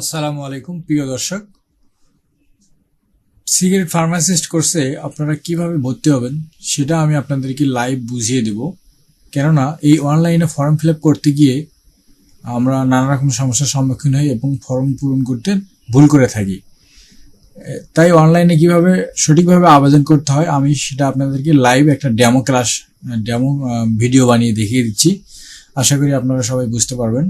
আসসালামু আলাইকুম, প্রিয় দর্শক। সিগারেট ফার্মাসিস্ট কোর্সে আপনারা কীভাবে ভর্তি হবেন, সেটা আমি আপনাদেরকে লাইভ বুঝিয়ে দেব। কেননা এই অনলাইনে ফর্ম ফিল করতে গিয়ে আমরা নানা রকম সমস্যার সম্মুখীন হই এবং ফর্ম পূরণ করতে ভুল করে থাকি। তাই অনলাইনে কীভাবে সঠিকভাবে আবেদন করতে হয়, আমি সেটা আপনাদেরকে লাইভ একটা ডেমো ক্লাস ডেমো ভিডিও বানিয়ে দেখিয়ে দিচ্ছি। আশা করি আপনারা সবাই বুঝতে পারবেন।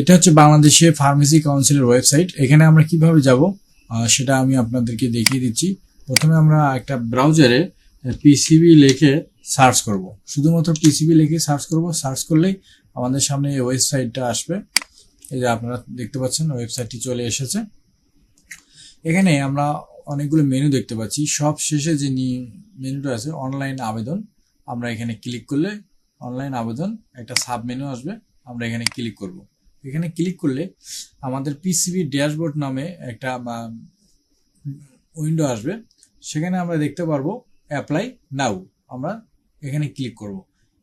এটা হচ্ছে বাংলাদেশে ফার্মেসি কাউন্সিলের ওয়েবসাইট এখানে আমরা কীভাবে যাব? সেটা আমি আপনাদেরকে দেখিয়ে দিচ্ছি। প্রথমে আমরা একটা ব্রাউজারে পিসিবি লিখে সার্চ করব। শুধুমাত্র পিসিবি লিখে সার্চ করব। সার্চ করলেই আমাদের সামনে এই ওয়েবসাইটটা আসবে। এই যে আপনারা দেখতে পাচ্ছেন ওয়েবসাইটটি চলে এসেছে। এখানে আমরা অনেকগুলো মেনু দেখতে পাচ্ছি। সব শেষে যে মেনুটা আছে অনলাইন আবেদন, আমরা এখানে ক্লিক করলে অনলাইন আবেদন, একটা সাব মেনু আসবে। আমরা এখানে ক্লিক করব। এখানে ক্লিক করলে আমাদের পিসিবি ড্যাশবোর্ড নামে একটা উইন্ডো আসবে। সেখানে আমরা দেখতে পারব অ্যাপ্লাই নাও আমরা এখানে ক্লিক করব।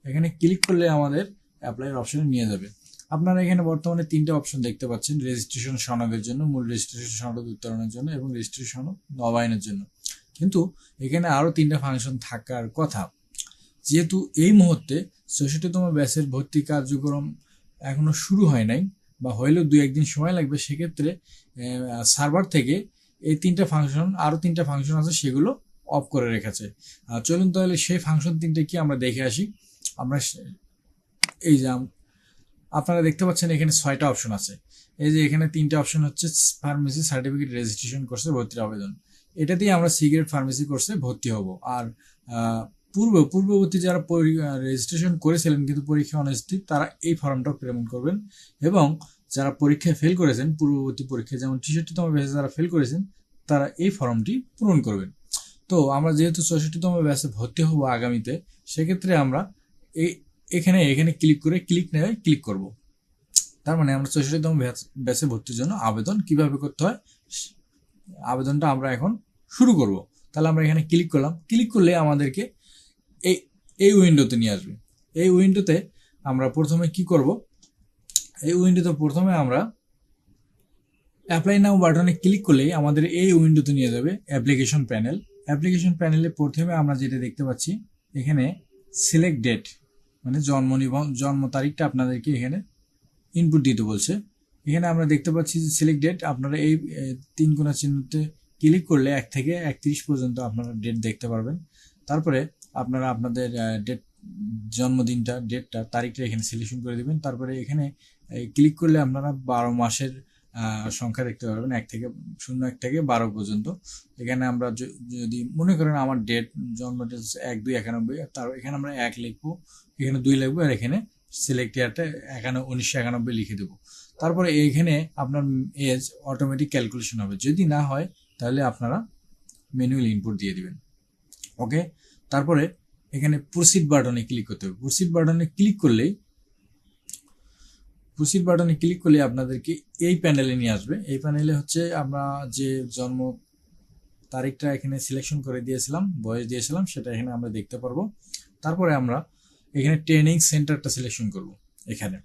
এখানে ক্লিক করলে আমাদের অ্যাপ্লাইয়ের অপশনে নিয়ে যাবে। আপনারা এখানে বর্তমানে তিনটে অপশন দেখতে পাচ্ছেন রেজিস্ট্রেশন সনদের জন্য, মূল রেজিস্ট্রেশন সনদ উত্তরণের জন্য এবং রেজিস্ট্রেশন নবায়নের জন্য। কিন্তু এখানে আরও তিনটা ফাংশন থাকার কথা। যেহেতু এই মুহূর্তে ছষট্টিতম ব্যাচের ভর্তি কার্যক্রম এখনও শুরু হয় নাই বা হইলেও দু একদিন সময় লাগবে, সেক্ষেত্রে সার্ভার থেকে এই তিনটা ফাংশন আরও তিনটা ফাংশন আছে সেগুলো অফ করে রেখেছে। চলুন তাহলে সেই ফাংশন তিনটে কি আমরা দেখে আসি। আমরা এই যে আপনারা দেখতে পাচ্ছেন এখানে ছয়টা অপশন আছে। এই যে এখানে তিনটা অপশন হচ্ছে ফার্মেসি সার্টিফিকেট রেজিস্ট্রেশন কোর্সে ভর্তির আবেদন। এটা দিয়ে আমরা সিগারেট ফার্মেসি কোর্সে ভর্তি হব। আর পূর্ব, পূর্ববর্তী যারা রেজিস্ট্রেশন করেছিলেন কিন্তু পরীক্ষা অনুষ্ঠিত তারা এই ফর্মটা প্রেরণ করবেন এবং যারা পরীক্ষায় ফেল করেছেন, পূর্ববর্তী পরীক্ষায় যেমন ছেষট্টিতম ব্যাচে যারা ফেল করেছেন, তারা এই ফর্মটি পূরণ করবেন। তো আমরা যেহেতু চৌষট্টিতম ব্যাচে ভর্তি হব আগামীতে, সেক্ষেত্রে আমরা এই এখানে এখানে ক্লিক করে ক্লিক নেয় ক্লিক করব। তার মানে আমরা চৌষট্টিতম ব্যাচে ভর্তির জন্য আবেদন কীভাবে করতে হয়, আবেদনটা আমরা এখন শুরু করব। তাহলে আমরা এখানে ক্লিক করলাম। ক্লিক করলে আমাদেরকে এই এই উইন্ডোতে নিয়ে আসবে। এই উইন্ডোতে আমরা প্রথমে কি করব? এই উইন্ডোতে প্রথমে আমরা অ্যাপ্লাই নাও বাটনে ক্লিক করলেই আমাদের এই উইন্ডোতে নিয়ে যাবে অ্যাপ্লিকেশন প্যানেল অ্যাপ্লিকেশন প্যানেলে প্রথমে আমরা যেটা দেখতে পাচ্ছি, এখানে সিলেক্ট ডেট মানে জন্ম নিবন্ধন জন্ম তারিখটা আপনাদেরকে এখানে ইনপুট দিতে বলছে। এখানে আমরা দেখতে পাচ্ছি যে সিলেক্ট ডেট আপনারা এই তিন কোনা চিহ্নতে ক্লিক করলে এক থেকে একত্রিশ পর্যন্ত আপনারা ডেট দেখতে পারবেন। তারপরে আপনারা আপনাদের ডেট জন্মদিনটা ডেটটা তারিখটা এখানে সিলেকশন করে দিবেন। তারপরে এখানে ক্লিক করলে আপনারা বারো মাসের সংখ্যা দেখতে পারবেন। এক থেকে, শূন্য এক থেকে বারো পর্যন্ত। এখানে আমরা যদি মনে করেন আমার ডেট জন্ম ডেট এক দুই একানব্বই, তার এখানে আমরা এক লিখব, এখানে দুই লিখব, আর এখানে সিলেক্ট ইয়ারটা একান্ন উনিশশো একানব্বই লিখে দেবো। তারপরে এখানে আপনার এজ অটোমেটিক ক্যালকুলেশন হবে। যদি না হয়, তাহলে আপনারা ম্যানুয়াল ইনপুট দিয়ে দিবেন। ওকে তারপরে এখানে প্রসিড বাটনে ক্লিক করতে হবে। প্রসিড বাটনে ক্লিক করলেই প্রসিড বাটনে ক্লিক করলে আপনাদেরকে এই প্যানেলে নিয়ে আসবে। এই প্যানেলে হচ্ছে আমরা যে জন্ম তারিখটা এখানে সিলেকশন করে দিয়েছিলাম, বয়স দিয়েছিলাম, সেটা এখানে আমরা দেখতে পারব। তারপরে আমরা এখানে ট্রেনিং সেন্টারটা সিলেকশন করব এখানে।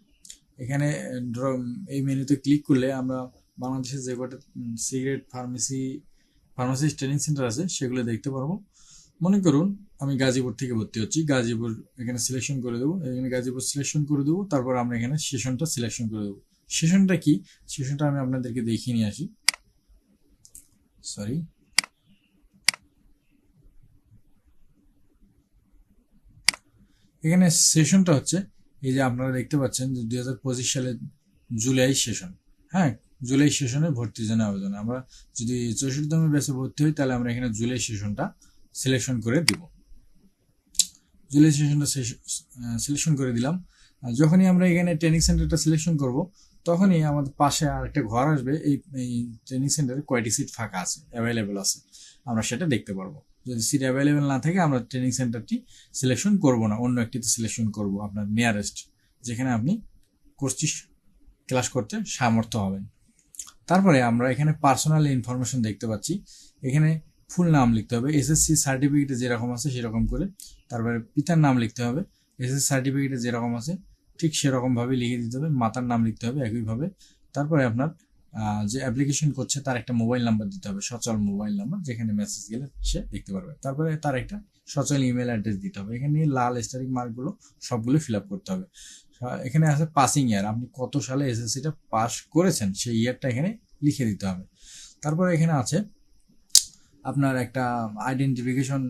এখানে ড্র- এই মেনুতে ক্লিক করলে আমরা বাংলাদেশের যে কটা cigarette pharmacy pharmacist training centre আছে, সেগুলো দেখতে পারব। মনে করুন, আমি গাজীপুর থেকে ভর্তি হচ্ছি। গাজীপুর এখানে সিলেকশন করে দেবো, এখানে গাজীপুর সিলেকশন করে দেবো, তারপর আমরা এখানে সেশনটা সিলেকশন করে দেবো। সেশনটা কি? সেশনটা আমি আপনাদেরকে দেখিয়ে নিয়ে আসি। সরি এখানে সেশনটা হচ্ছে, এই যে আপনারা দেখতে পাচ্ছেন যে দুই হাজার পঁচিশ সালের জুলাই সেশন হ্যাঁ? জুলাই সেশনে ভর্তির জন্য আবেদন। আমরা যদি চৌষট্টিতম ব্যাচে ভর্তি হই, তাহলে আমরা এখানে জুলাই সেশনটা সিলেকশন করে দিব। জুলাই সেশনটা সিলেকশন করে দিলাম। যখনই আমরা এখানে ট্রেনিং সেন্টারটা সিলেকশন করব, তখনই আমাদের পাশে আর একটা ঘর আসবে। এই এই ট্রেনিং সেন্টারে কয়টি সিট ফাঁকা আছে অ্যাভেলেবেল আছে, আমরা সেটা দেখতে পারব। যদি সিট অ্যাভেলেবেল না থাকে, আমরা ট্রেনিং সেন্টারটি সিলেকশন করব না। অন্য একটিতে সিলেকশন করব আপনার নিয়ারেস্ট যেখানে আপনি কোর্সটি ক্লাস করতে সামর্থ্য হবেন। তারপরে আমরা এখানে পার্সোনাল ইনফরমেশন দেখতে পাচ্ছি। এখানে ফুল নাম লিখতে হবে। এসএসসি সার্টিফিকেটে যেরকম আছে সেরকম করে তারপরে পিতার নাম লিখতে হবে। এসএসসি সার্টিফিকেটে যেরকম আছে ঠিক সেরকমভাবে লিখে দিতে হবে। মাতার নাম লিখতে হবে একইভাবে তারপরে আপনার যে অ্যাপ্লিকেশন করছে তার একটা মোবাইল নাম্বার দিতে হবে, সচল মোবাইল নাম্বার যেখানে মেসেজ গেলে সে দেখতে পারবে। তারপরে তার একটা সচল ইমেল অ্যাড্রেস দিতে হবে। এখানে লাল স্টারিক মার্কগুলো সবগুলো ফিল আপ করতে হবে। এখানে আছে পাসিং ইয়ার আপনি কত সালে এসএসসিটা পাস করেছেন সেই ইয়ারটা এখানে লিখে দিতে হবে। তারপরে এখানে আছে আপনার একটা আইডেন্টিফিকেশন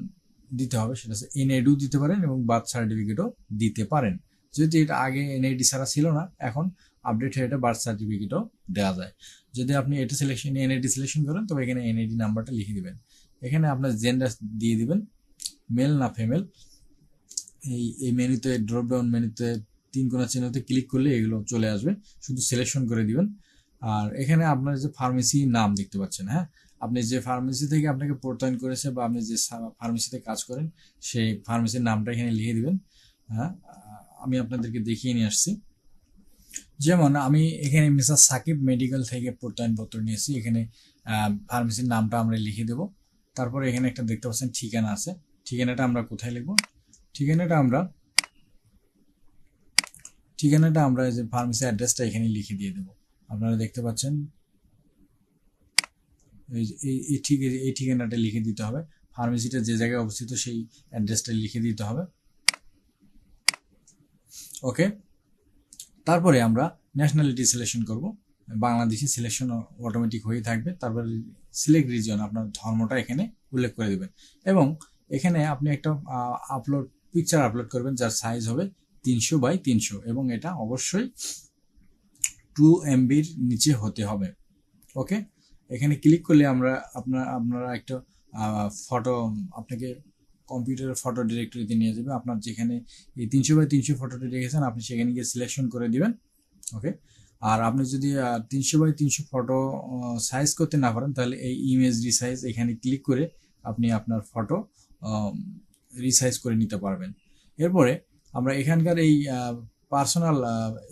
দিতে হবে, সেটা এনএডু দিতে পারেন এবং বার্থ সার্টিফিকেটও দিতে পারেন। যদি এটা আগে এনআইডি ছাড়া ছিল না, এখন আপডেট হয়ে এটা বার্থ সার্টিফিকেটও দেওয়া যায়। যদি আপনি এটা সিলেকশন এনআইডি সিলেকশন করেন, তবে এখানে এনআইডি নাম্বারটা লিখে দিবেন। এখানে আপনার জেন্ডার দিয়ে দিবেন মেল না ফিমেল এই এই মেনুতে ড্রপ ডাউন মেনুতে তিন কোনা চিহ্নতে ক্লিক করলে এগুলো চলে আসবে। শুধু সিলেকশন করে দিবেন। আর এখানে আপনার যে ফার্মেসি নাম দেখতে পাচ্ছেন হ্যাঁ? আপনি যে ফার্মেসি থেকে আপনাকে প্রত্যয়ন করেছে বা আপনি যে ফার্মেসিতে কাজ করেন, সেই ফার্মেসির নামটা এখানে লিখে দিবেন। হ্যাঁ আমি আপনাদেরকে দেখিয়ে নিয়ে আসছি। যেমন আমি এখানে মিসার সাকিব মেডিকেল থেকে প্রত্যয়নপত্র নিয়েছি। এখানে ফার্মেসির নামটা আমরা লিখে দেব। তারপরে এখানে একটা দেখতে পাচ্ছেন ঠিকানা আছে। ঠিকানাটা আমরা কোথায় লিখব? ঠিকানাটা আমরা ঠিকানাটা আমরা যে ফার্মেসি অ্যাড্রেসটা এখানে লিখে দিয়ে দেবো। আপনারা দেখতে পাচ্ছেন এই ঠিক, এই ঠিকানাটা লিখে দিতে হবে। ফার্মেসিটা যে জায়গায় অবস্থিত সেই অ্যাড্রেসটা লিখে দিতে হবে। ওকে তারপরে আমরা ন্যাশনালিটি সিলেকশন করব। বাংলাদেশি সিলেকশন অটোমেটিক হয়ে থাকবে। তারপরে সিলেক্ট রিজন আপনার ধর্মটা এখানে উল্লেখ করে দেবেন। এবং এখানে আপনি একটা আপলোড পিকচার আপলোড করবেন, যার সাইজ হবে তিনশো বাই তিনশো। এবং এটা অবশ্যই টু এমবির নিচে হতে হবে। ওকে এখানে ক্লিক করলে আমরা আপনার, আপনারা একটা ফটো আপনাকে কম্পিউটারের ফটো ডিরেক্টরিতে নিয়ে যাবে। আপনার যেখানে এই তিনশো বাই তিনশো ফটোটি রেখেছেন, আপনি সেখানে গিয়ে সিলেকশন করে দিবেন ওকে আর আপনি যদি তিনশো বাই তিনশো ফটো সাইজ করতে না পারেন, তাহলে এই ইমেজ রিসাইজ এখানে ক্লিক করে আপনি আপনার ফটো রিসাইজ করে নিতে পারবেন। এরপরে আমরা এখানকার এই পার্সোনাল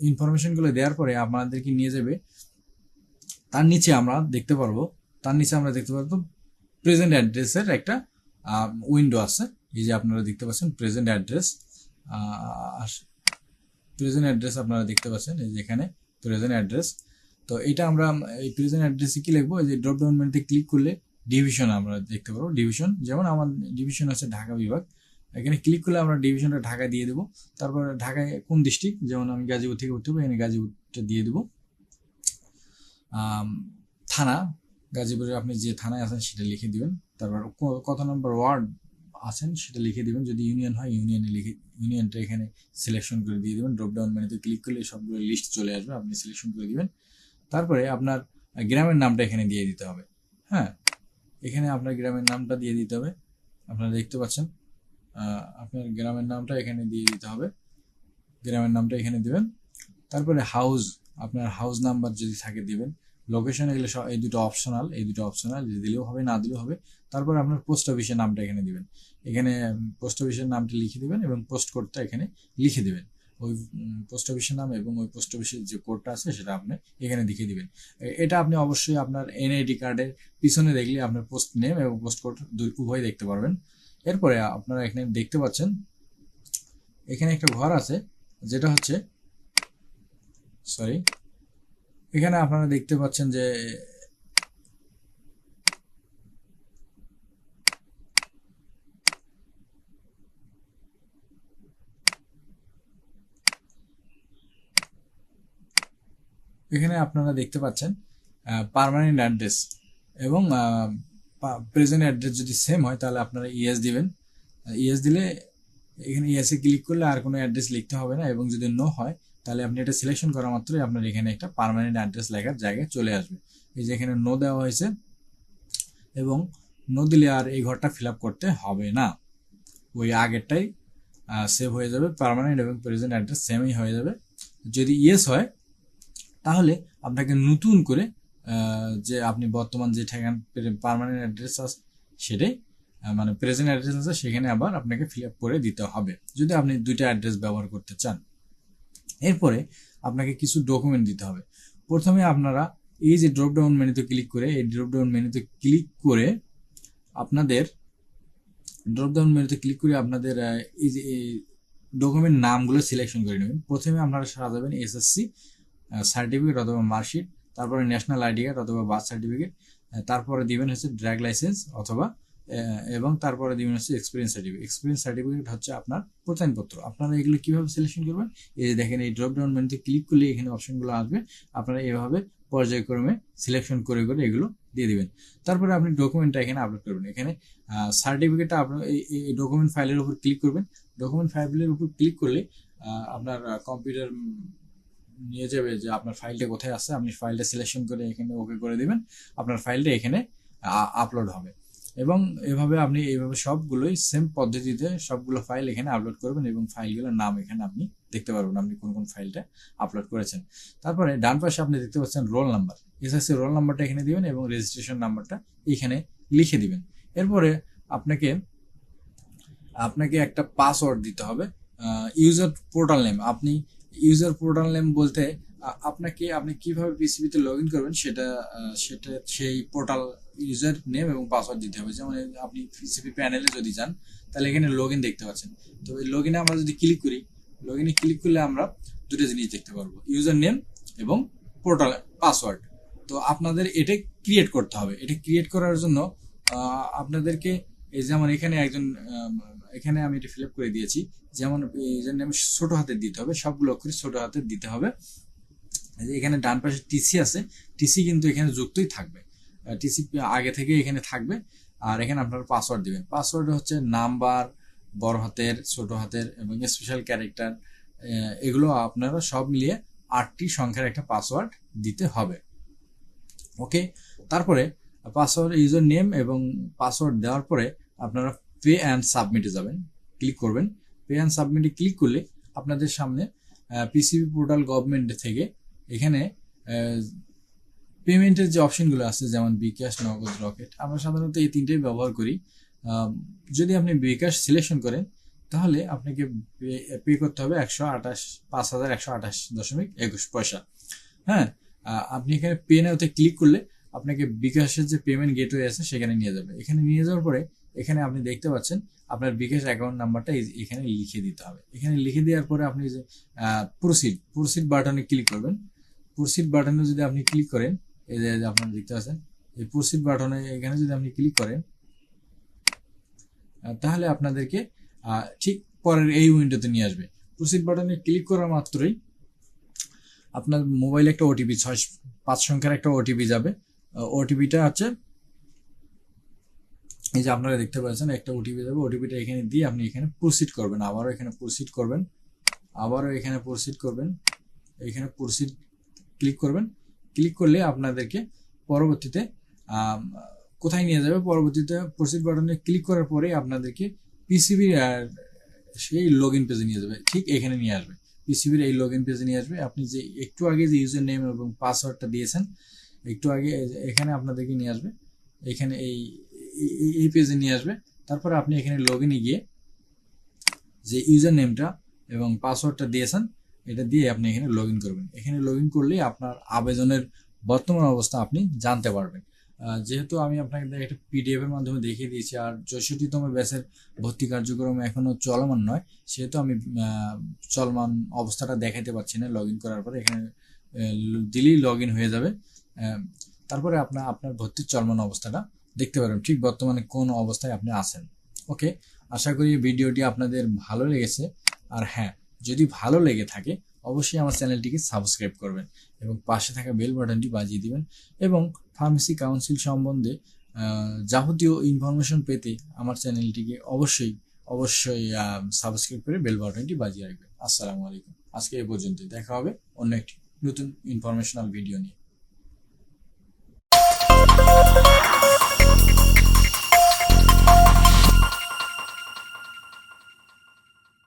ইনফরমেশনগুলো দেওয়ার পরে আপনাদেরকে নিয়ে যাবে তার নিচে আমরা দেখতে পারব, তার নিচে আমরা দেখতে পারব প্রেজেন্ট অ্যাড্রেসের একটা উইন্ডো আছে। এই যে আপনারা দেখতে পাচ্ছেন প্রেজেন্ট অ্যাড্রেস প্রেজেন্ট অ্যাড্রেস আপনারা দেখতে পাচ্ছেন, এই যে এখানে প্রেজেন্ট অ্যাড্রেস তো এটা আমরা, এই প্রেজেন্ট অ্যাড্রেসে কি লিখব? এই যে ড্রপ ডাউন মেনুতে ক্লিক করলে ডিভিশন আমরা দেখতে পারব ডিভিশন যেমন আমার ডিভিশন আছে ঢাকা বিভাগ, এখানে ক্লিক করলে আমরা ডিভিশনটা ঢাকা দিয়ে দেবো। তারপর ঢাকায় কোন ডিস্ট্রিক্ট যেমন আমি গাজীপুর থেকে উঠতে হবে এখানে গাজীপুরটা দিয়ে দেবো। থানা গাজীপুরে আপনি যে থানায় আছেন সেটা লিখে দিবেন। তারপর কত নম্বর ওয়ার্ড আছেন সেটা লিখে দিবেন। যদি ইউনিয়ন হয়, ইউনিয়নে লিখে, ইউনিয়নটা এখানে সিলেকশন করে দিয়ে দিবেন। ড্রপ ডাউন মেনুতে ক্লিক করলে সবগুলো লিস্ট চলে আসবে, আপনি সিলেকশন করে দিবেন। তারপরে আপনার গ্রামের নামটা এখানে দিয়ে দিতে হবে। হ্যাঁ এখানে আপনার গ্রামের নামটা দিয়ে দিতে হবে। আপনারা দেখতে পাচ্ছেন আপনার গ্রামের নামটা এখানে দিয়ে দিতে হবে। গ্রামের নামটা এখানে দিবেন। তারপরে হাউস আপনার হাউস নাম্বার যদি থাকে দিবেন। লোকেশন এগুলো এই দুটো অপশনাল এই দুটো অপশনাল যে দিলেও হবে, না দিলেও হবে, তারপর আপনার পোস্ট অফিসের নামটা এখানে দিবেন। এখানে পোস্ট অফিসের নামটা লিখে দিবেন এবং পোস্ট কোডটা এখানে লিখে দিবেন। ওই পোস্ট অফিসের নাম এবং ওই পোস্ট অফিসের যে কোডটা আছে, সেটা আপনি এখানে লিখে দিবেন। এটা আপনি অবশ্যই আপনার এনআইডি কার্ডের পিছনে দেখলে আপনার পোস্ট নেম এবং পোস্ট কোড দুই উভয় দেখতে পারবেন। এরপরে আপনারা এখানে দেখতে পাচ্ছেন, এখানে একটা ঘর আছে, যেটা হচ্ছে সরি এখানে আপনারা দেখতে পাচ্ছেন যে এখানে আপনারা দেখতে পাচ্ছেন পার্মানেন্ট অ্যাড্রেস এবং প্রেজেন্ট অ্যাড্রেস যদি সেম হয়, তাহলে আপনারা ইএস দিবেন। ইএস দিলে এখানে ইএসে ক্লিক করলে আর কোনো অ্যাড্রেস লিখতে হবে না এবং যদি নো হয় তাহলে আপনি এটা সিলেকশন করা মাত্রই আপনার এখানে একটা পার্মানেন্ট অ্যাড্রেস লেখার জায়গায় চলে আসবে। এই যে এখানে নো দেওয়া হয়েছে এবং নো দিলে আর এই ঘরটা ফিল করতে হবে না। ওই আগেরটাই সেভ হয়ে যাবে পার্মানেন্ট এবং প্রেজেন্ট অ্যাড্রেস সেমই হয়ে যাবে। যদি ইয়েস হয়, তাহলে আপনাকে নতুন করে যে আপনি বর্তমান যে ঠিকানা পারমানেন্ট অ্যাড্রেস আছে সেটাই মানে প্রেজেন্ট অ্যাড্রেস আছে, সেখানে আবার আপনাকে ফিল আপ করে দিতে হবে। যদি আপনি দুইটা অ্যাড্রেস ব্যবহার করতে চান। এরপরে আপনাকে কিছু ডকুমেন্ট দিতে হবে। প্রথমে আপনারা এই যে ড্রপ ডাউন মেনুতে ক্লিক করে, এই ড্রপডাউন মেনুতে ক্লিক করে আপনাদের ড্রপডাউন মেনুতে ক্লিক করে আপনাদের এই যে ডকুমেন্ট নামগুলো সিলেকশন করে নেবেন। প্রথমে আপনারা সারা সাজাবেন এসএসসি সার্টিফিকেট অথবা মার্কশিট তারপরে ন্যাশনাল আইডি কার্ড অথবা বার্থ সার্টিফিকেট তারপরে দিবেন হচ্ছে ড্রাগ লাইসেন্স অথবা এবং তারপরে দিবেন হচ্ছে এক্সপিরিয়েন্স সার্টিফিকেট এক্সপিরিয়েন্স সার্টিফিকেট হচ্ছে আপনার প্রত্যয়নপত্র। আপনারা এগুলো কীভাবে সিলেকশন করবেন? এই যে দেখেন, এই ড্রপ ডাউন মেনুতে ক্লিক করলে এখানে অপশনগুলো আসবে। আপনারা এভাবে পর্যায়ক্রমে সিলেকশন করে করে এগুলো দিয়ে দিবেন। তারপরে আপনি ডকুমেন্টটা এখানে আপলোড করবেন। এখানে সার্টিফিকেটটা আপনার, এই ডকুমেন্ট ফাইলের উপর ক্লিক করবেন। ডকুমেন্ট ফাইলের উপর ক্লিক করলে আপনার কম্পিউটার নিয়ে যাবে যে আপনার ফাইলটা কোথায় আছে। আপনি ফাইলটা সিলেকশন করে এখানে ওকে করে দিবেন। আপনার ফাইলটা এখানে আপলোড হবে। এবং এভাবে আপনি এইভাবে সবগুলোই সেম পদ্ধতিতে সবগুলো ফাইল এখানে আপলোড করবেন এবং ফাইলগুলোর নাম এখানে আপনি দেখতে পারবেন আপনি কোন কোন ফাইলটা আপলোড করেছেন। তারপরে ডান পাশে আপনি দেখতে পাচ্ছেন রোল নাম্বার এসএসসি রোল নাম্বারটা এখানে দিবেন এবং রেজিস্ট্রেশন নাম্বারটা এখানে লিখে দিবেন। এরপরে আপনাকে আপনাকে একটা পাসওয়ার্ড দিতে হবে ইউজার পোর্টাল নেম আপনি ইউজার পোর্টাল নেম বলতে আপনাকে আপনি কীভাবে পিসিবিতে লগ ইন করবেন সেটা সেটা সেই পোর্টাল ইউজার নেম এবং পাসওয়ার্ড দিতে হবে। যেমন আপনি পিসিবি প্যানেলে যদি যান, তাহলে এখানে লগ ইন দেখতে পাচ্ছেন। তো এই লগ ইনে আমরা যদি ক্লিক করি লগ ইনে ক্লিক করলে আমরা দুটো জিনিস দেখতে পারব ইউজার নেম এবং পোর্টাল পাসওয়ার্ড তো আপনাদের এটা ক্রিয়েট করতে হবে। এটা ক্রিয়েট করার জন্য আপনাদেরকে এই যেমন এখানে একজন এখানে আমি এটা ফিল আপ করে দিয়েছি। যেমন ইউজার নেম ছোট হাতের দিতে হবে, সবগুলো অক্ষর ছোট হাতের দিতে হবে। এখানে ডান পাশে টিসি আছে টিসি কিন্তু এখানে যুক্তই থাকবে। টিসি আগে থেকে এখানে থাকবে, আর এখানে আপনার পাসওয়ার্ড দিবেন। পাসওয়ার্ড হচ্ছে নাম্বার, বড় হাতের, ছোট হাতের এবং স্পেশাল ক্যারেক্টার এগুলো আপনারা সব মিলিয়ে আটটি সংখ্যার একটা পাসওয়ার্ড দিতে হবে। ওকে তারপরে পাসওয়ার্ড ইউজার নেম এবং পাসওয়ার্ড দেওয়ার পরে আপনারা পে অ্যান্ড সাবমিটে যাবেন। ক্লিক করবেন। পে অ্যান্ড সাবমিটে ক্লিক করলে আপনাদের সামনে পিসিবি পোর্টাল গভর্নমেন্ট থেকে এখানে পেমেন্টের যে অপশনগুলো আছে, যেমন বিকাশ নগদ রকেট আমরা সাধারণত এই তিনটেই ব্যবহার করি। যদি আপনি বিকাশ সিলেকশন করেন, তাহলে আপনাকে পে করতে হবে একশো আঠাশ, পাঁচ হাজার একশো আঠাশ দশমিক একুশ পয়সা। হ্যাঁ আপনি এখানে পে নাওতে ক্লিক করলে আপনাকে বিকাশের যে পেমেন্ট গেটওয়ে আছে, সেখানে নিয়ে যাবে। এখানে নিয়ে যাওয়ার পরে, এখানে আপনি দেখতে পাচ্ছেন, আপনার বিকাশ অ্যাকাউন্ট নাম্বারটা এখানে লিখে দিতে হবে। এখানে লিখে দেওয়ার পরে আপনি যে প্রসিড প্রসিড বাটনে ক্লিক করবেন। প্রসিড বাটনে যদি আপনি ক্লিক করেন, এই যে আপনারা দেখতে পাচ্ছেন, এই প্রসিড বাটনে এখানে যদি আপনি ক্লিক করেন তাহলে আপনাদেরকে ঠিক পরের এই উইন্ডোতে নিয়ে আসবে। প্রসিড বাটনে ক্লিক করা মাত্রই আপনার মোবাইলে একটা ওটিপি ছয়, পাঁচ সংখ্যার একটা ওটিপি যাবে। ওটিপিটা আছে এই যে আপনারা দেখতে পাচ্ছেন, একটা ওটিপি যাবে। ওটিপিটা এখানে দিয়ে আপনি এখানে প্রসিড করবেন। আবারও এখানে প্রসিড করবেন। আবারও এখানে প্রসিড করবেন। এখানে প্রসিড ক্লিক করবেন। ক্লিক করলে আপনাদেরকে পরবর্তীতে কোথায় নিয়ে যাবে? পরবর্তীতে প্রসিড বাটনে ক্লিক করার পরে আপনাদেরকে পিসিবির সেই লগ ইন পেজে নিয়ে যাবে। ঠিক এখানে নিয়ে আসবে। পিসিবির এই লগ ইন পেজে নিয়ে আসবে। আপনি যে একটু আগে যে ইউজার নেম এবং পাসওয়ার্ডটা দিয়েছেন, একটু আগে এখানে আপনাদেরকে নিয়ে আসবে। এখানে এই- এই পেজে নিয়ে আসবে। তারপরে আপনি এখানে লগ ইনে গিয়ে যে ইউজার নেমটা এবং পাসওয়ার্ডটা দিয়েছেন এটা দিয়ে আপনি এখানে লগ করবেন। এখানে লগ ইন করলেই আপনার আবেদনের বর্তমান অবস্থা আপনি জানতে পারবেন। যেহেতু আমি আপনাকে একটা পিডিএফ এর মাধ্যমে দেখিয়ে দিয়েছি, আর চৌষট্টিতম ব্যাচের ভর্তি কার্যক্রম এখনও চলমান নয়, সেহেতু আমি চলমান অবস্থাটা দেখাতে পারছি না লগ করার পরে। এখানে দিলেই লগ হয়ে যাবে। তারপরে আপনার আপনার ভর্তির চলমান অবস্থাটা দেখতে পারবেন, ঠিক বর্তমানে কোন অবস্থায় আপনি আছেন। ওকে আশা করি ভিডিওটি আপনাদের ভালো লেগেছে। আর হ্যাঁ যদি ভালো লেগে থাকে, অবশ্যই আমার চ্যানেলটিকে সাবস্ক্রাইব করবেন এবং পাশে থাকা বেল বাটনটি বাজিয়ে দিবেন এবং ফার্মেসি কাউন্সিল সম্বন্ধে যাবতীয় ইনফরমেশন পেতে আমার চ্যানেলটিকে অবশ্যই অবশ্যই সাবস্ক্রাইব করে বেল বাটনটি বাজিয়ে রাখবেন। আসসালামু আলাইকুম। আজকে এ পর্যন্তই। দেখা হবে অন্য একটি নতুন ইনফরমেশনাল ভিডিও নিয়ে।